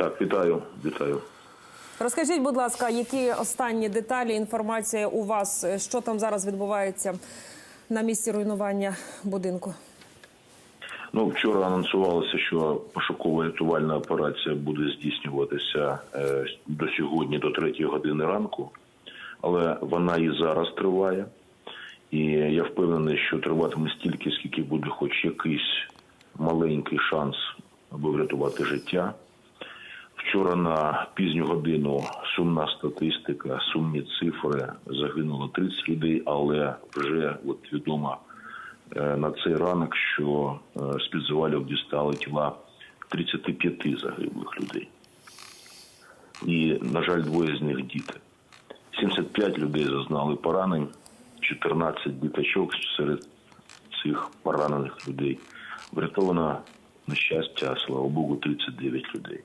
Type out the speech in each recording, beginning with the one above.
Так, вітаю, вітаю. Розкажіть, будь ласка, які останні деталі, інформація у вас, що там зараз відбувається на місці руйнування будинку? Ну, вчора анонсувалося, що пошукова рятувальна операція буде здійснюватися е, до сьогодні, до 3 години ранку, але вона і зараз триває. І я впевнений, що триватиме стільки, скільки буде хоч якийсь маленький шанс, аби врятувати життя. Вчора на пізню годину сумна статистика, сумні цифри. Загинуло 30 людей, але вже от відомо е, на цей ранок, що е, з-під завалів дістали тіла 35 загиблих людей. І, на жаль, двоє з них діти. 75 людей зазнали поранень, 14 діточок серед цих поранених людей. Врятовано, на щастя, слава Богу, 39 людей.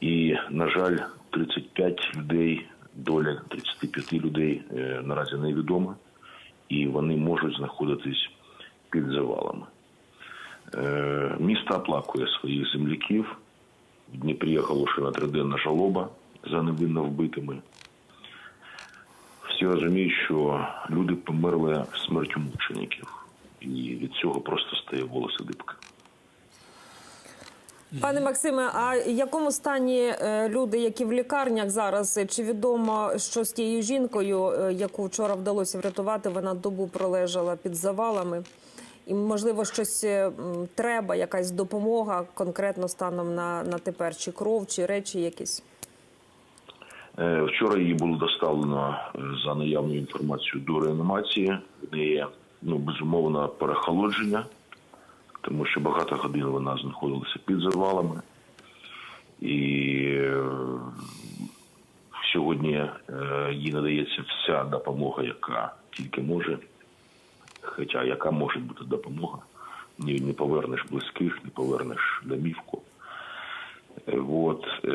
І, на жаль, 35 людей, доля 35 людей е, наразі невідома, і вони можуть знаходитись під завалами. Е, Місто оплакує своїх земляків. В Дніпрі оголошена триденна жалоба за невинно вбитими. Всі розуміють, що люди померли смертю мучеників, і від цього просто стає волоси дибка. Пане Максиме, а в якому стані е, люди, які в лікарнях зараз? Чи відомо, що з тією жінкою, е, яку вчора вдалося врятувати, вона добу пролежала під завалами? І можливо, щось е, треба, якась допомога конкретно станом на, на тепер, чи кров, чи речі якісь? Вчора її було доставлено за наявною інформацією до реанімації. В неї ну безумовно перехолодження, тому що багато годин вона знаходилася під завалами. І е, сьогодні е, їй надається вся допомога, яка тільки може. Хоча яка може бути допомога? ні не повернеш близьких, не повернеш домівку. От е,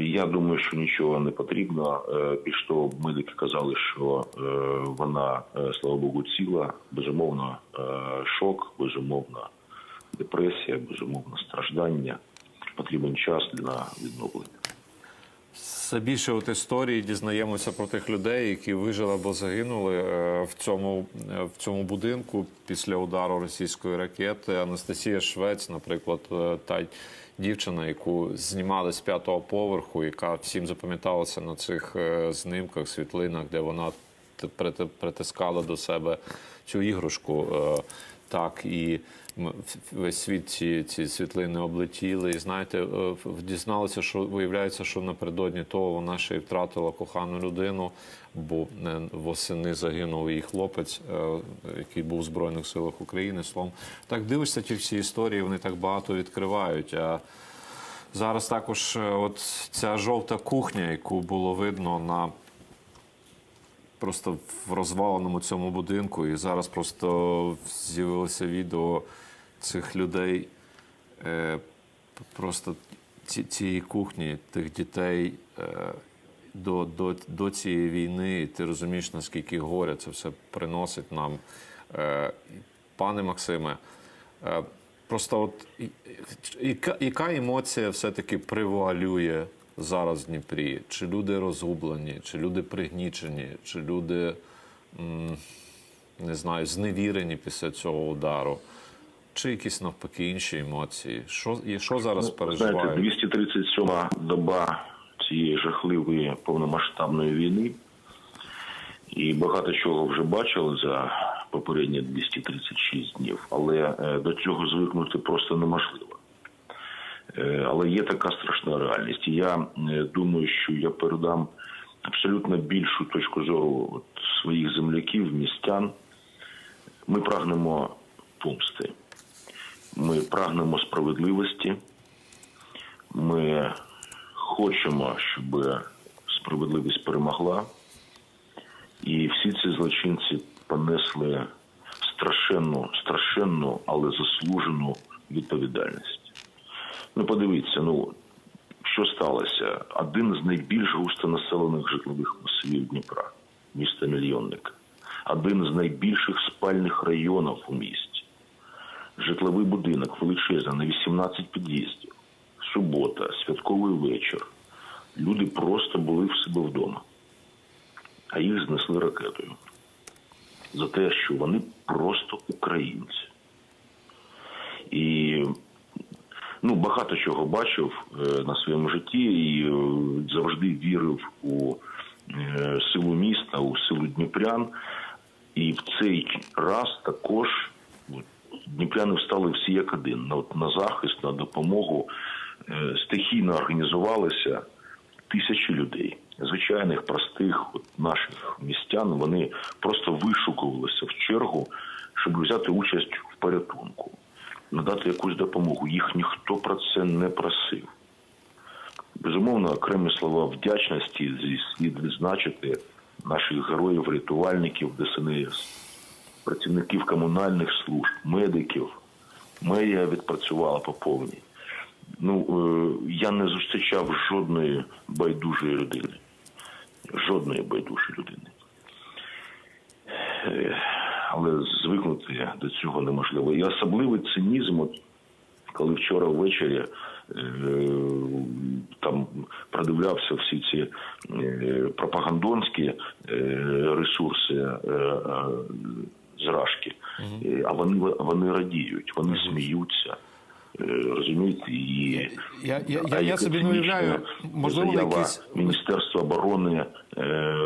я думаю, що нічого не потрібно. Більш того, медики казали, що е, вона, е, слава Богу, ціла. Безумовно, е, шок, безумовно, депресія, безумовно, страждання. Потрібен час для відновлення. Все більше от історії дізнаємося про тих людей, які вижили або загинули е, в цьому, е, в цьому будинку після удару російської ракети. Анастасія Швець, наприклад, е, та дівчина, яку знімали з п'ятого поверху, яка всім запам'яталася на цих знимках, світлинах, де вона притискала до себе цю іграшку. Так, і весь світ ці, ці світлини облетіли. І знаєте, е, дізналися, що виявляється, що напередодні того вона ще й втратила кохану людину, бо е, восени загинув її хлопець, е, який був в Збройних силах України. Словом, так дивишся ті всі історії, вони так багато відкривають. А зараз також от ця жовта кухня, яку було видно на просто в розваленому цьому будинку, і зараз просто з'явилося відео цих людей. Е, просто ці, цієї кухні, тих дітей е, до, до, до цієї війни, і ти розумієш, наскільки горя це все приносить нам. Е, пане Максиме, просто от яка, емоція все-таки привуалює зараз в Дніпрі? Чи люди розгублені, чи люди пригнічені, чи люди не знаю, зневірені після цього удару? Чи якісь навпаки інші емоції? Що, і що зараз Знаєте, переживають? 237 доба цієї жахливої повномасштабної війни. І багато чого вже бачили за попередні 236 днів, але е, до цього звикнути просто неможливо. Е, Але є така страшна реальність. І я е, думаю, що я передам абсолютно більшу точку зору от своїх земляків, містян. Ми прагнемо помсти. Ми прагнемо справедливості. Ми хочемо, щоб справедливість перемогла. І всі ці злочинці понесли страшенну, страшенну, але заслужену відповідальність. Ну, подивіться, ну що сталося? Один з найбільш густонаселених житлових масивів Дніпра, міста Мільйонника, один з найбільших спальних районів у місті, житловий будинок величезний на 18 під'їздів, субота, святковий вечір. Люди просто були в себе вдома, а їх знесли ракетою за те, що вони просто українці. І ну, багато чого бачив е, на своєму житті і е, завжди вірив у е, силу міста, у силу Дніпрян. І в цей раз також дніпряни встали всі як один на, на захист, на допомогу. Стихійно організувалися тисячі людей, звичайних, простих от наших містян. Вони просто вишукувалися в чергу, щоб взяти участь в порятунку, надати якусь допомогу. Їх ніхто про це не просив. Безумовно, окремі слова вдячності слід відзначити наших героїв, рятувальників ДСНС, працівників комунальних служб, медиків. Мерія відпрацювала по повній. Ну, е, я не зустрічав жодної байдужої людини. Жодної байдужої людини. Але звикнути до цього неможливо. І особливий цинізм, от, коли вчора ввечері е, там продивлявся всі ці е, пропагандонські е, ресурси е, е, зражки, а вони, вони радіють, вони сміються. Е, Розумієте, і Я- я- я- я собі не уявляю, можливо, якісь- Міністерства оборони е,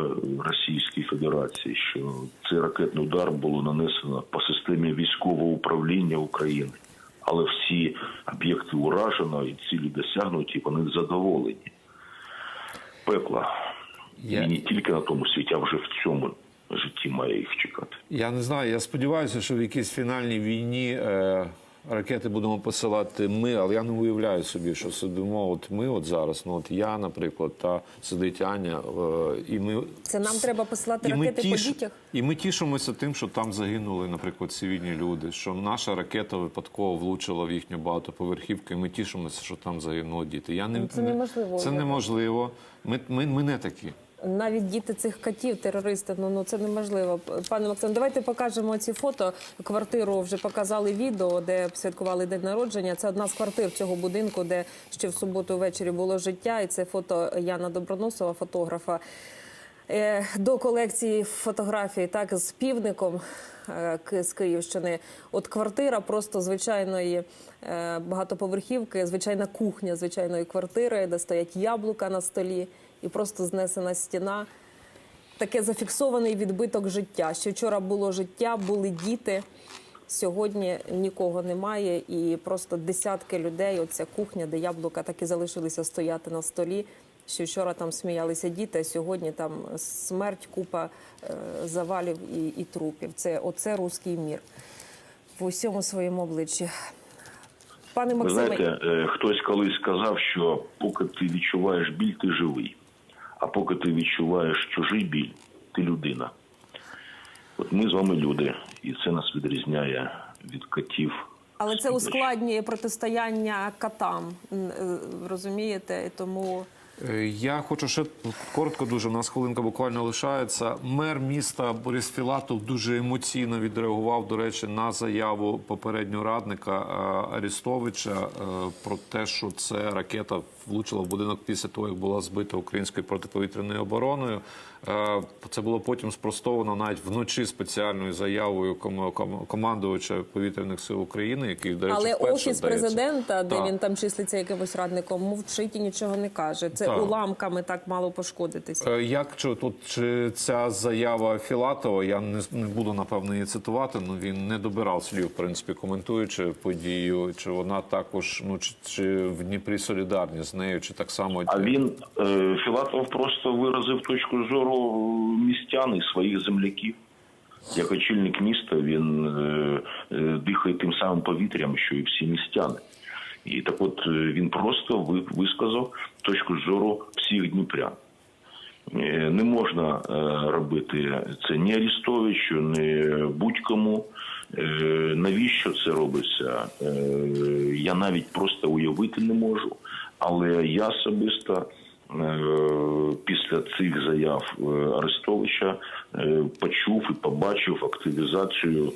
Російської Федерації, що цей ракетний удар було нанесено по системі військового управління України, але всі об'єкти уражено і цілі досягнуті, вони задоволені. Пекла. Я- І не тільки на тому світі, а вже в цьому житті має їх чекати. Я не знаю. Я сподіваюся, що в якійсь фінальній війні е, ракети будемо посилати ми, але я не уявляю собі, що сидимо. От ми, от зараз, ну от я, наприклад, та сидить Аня, е, і ми Це нам треба посилати і ми, ракети тіш... по дітях. і ми тішимося тим, що там загинули, наприклад, цивільні люди, що наша ракета випадково влучила в їхню багатоповерхівку, і ми тішимося, що там загинули діти. Я не Ну, це неможливо Це уявити. неможливо. Ми, ми, ми не такі. Навіть діти цих котів, терористи, ну, ну це неможливо. Пане Максим, давайте покажемо ці фото. Квартиру вже показали відео, де святкували день народження. Це одна з квартир цього будинку, де ще в суботу ввечері було життя. І це фото Яна Доброносова, фотографа. Е, До колекції фотографій, так з півником е, з Київщини. От квартира просто звичайної е, багатоповерхівки, звичайна кухня звичайної квартири, де стоять яблука на столі, і просто знесена стіна. Таке зафіксований відбиток життя. Ще вчора було життя, були діти. Сьогодні нікого немає, і просто десятки людей. Оця кухня, де яблука так і залишилися стояти на столі. Ще вчора там сміялися діти, а сьогодні там смерть, купа е, завалів і, і трупів. Це оце руський мір в усьому своєму обличчі. Пане Ви Максиме, знаєте, е, хтось колись сказав, що поки ти відчуваєш біль, ти живий. А поки ти відчуваєш чужий біль, ти людина. От ми з вами люди, і це нас відрізняє від котів. але це ускладнює протистояння котам, е, розумієте? Тому Е, Я хочу ще коротко дуже. У нас хвилинка буквально лишається. Мер міста Борис Філатов дуже емоційно відреагував, до речі, на заяву попереднього радника е, Арістовича про те, що це ракета влучила в будинок після того, як була збита українською протиповітряною обороною. Е, Це було потім спростовано навіть вночі спеціальною заявою ком- ком- командувача повітряних сил України, який до речі, Але вперше, офіс здається. президента, де Так. він там числиться якимось радником, мовчить і нічого не каже. Це Так. уламками так мало пошкодитися. Е, Як чи тут чи ця заява Філатова? Я не, не буду напевно її цитувати. Ну він не добирав слів, в принципі, коментуючи подію. Чи вона також ну чи, чи в Дніпрі солідарні з нею, чи так само А він е, Філатов просто виразив точку зору містян і своїх земляків. Як очільник міста він е, е, дихає тим самим повітрям, що і всі містяни. І так от е, він просто висказав точку зору всіх дніпрян. Е, Не можна е, робити це ні Арістовичу, ні будь-кому. Е, Навіщо це робиться? Е, Я навіть просто уявити не можу. Але я особисто е, після цих заяв е, Арестовича е, почув і побачив активізацію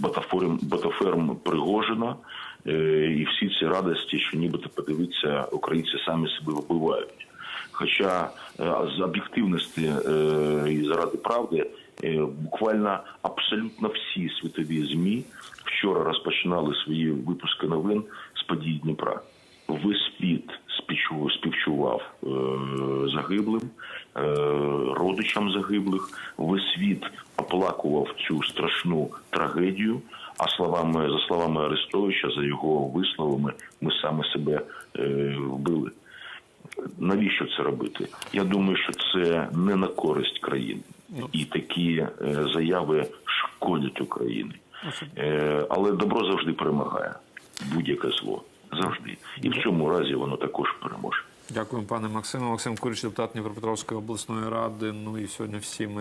ботаформ, ботаферм Пригожина, і всі ці радості, що нібито подивиться, українці самі себе вбивають. Хоча з об'єктивності і заради правди буквально абсолютно всі світові змі вчора розпочинали свої випуски новин з подій Дніпра. Весь світ співчував е, загиблим, е, родичам загиблих. Весь світ оплакував цю страшну трагедію. А словами за словами Арестовича, за його висловами, ми саме себе е, вбили. Навіщо це робити? Я думаю, що це не на користь країни, і такі заяви шкодять Україні. Але добро завжди перемагає будь-яке зло. Завжди. І в цьому разі воно також переможе. Дякую, пане Максиме. Максим Курич, депутат Дніпропетровської обласної ради. Ну і сьогодні всі ми.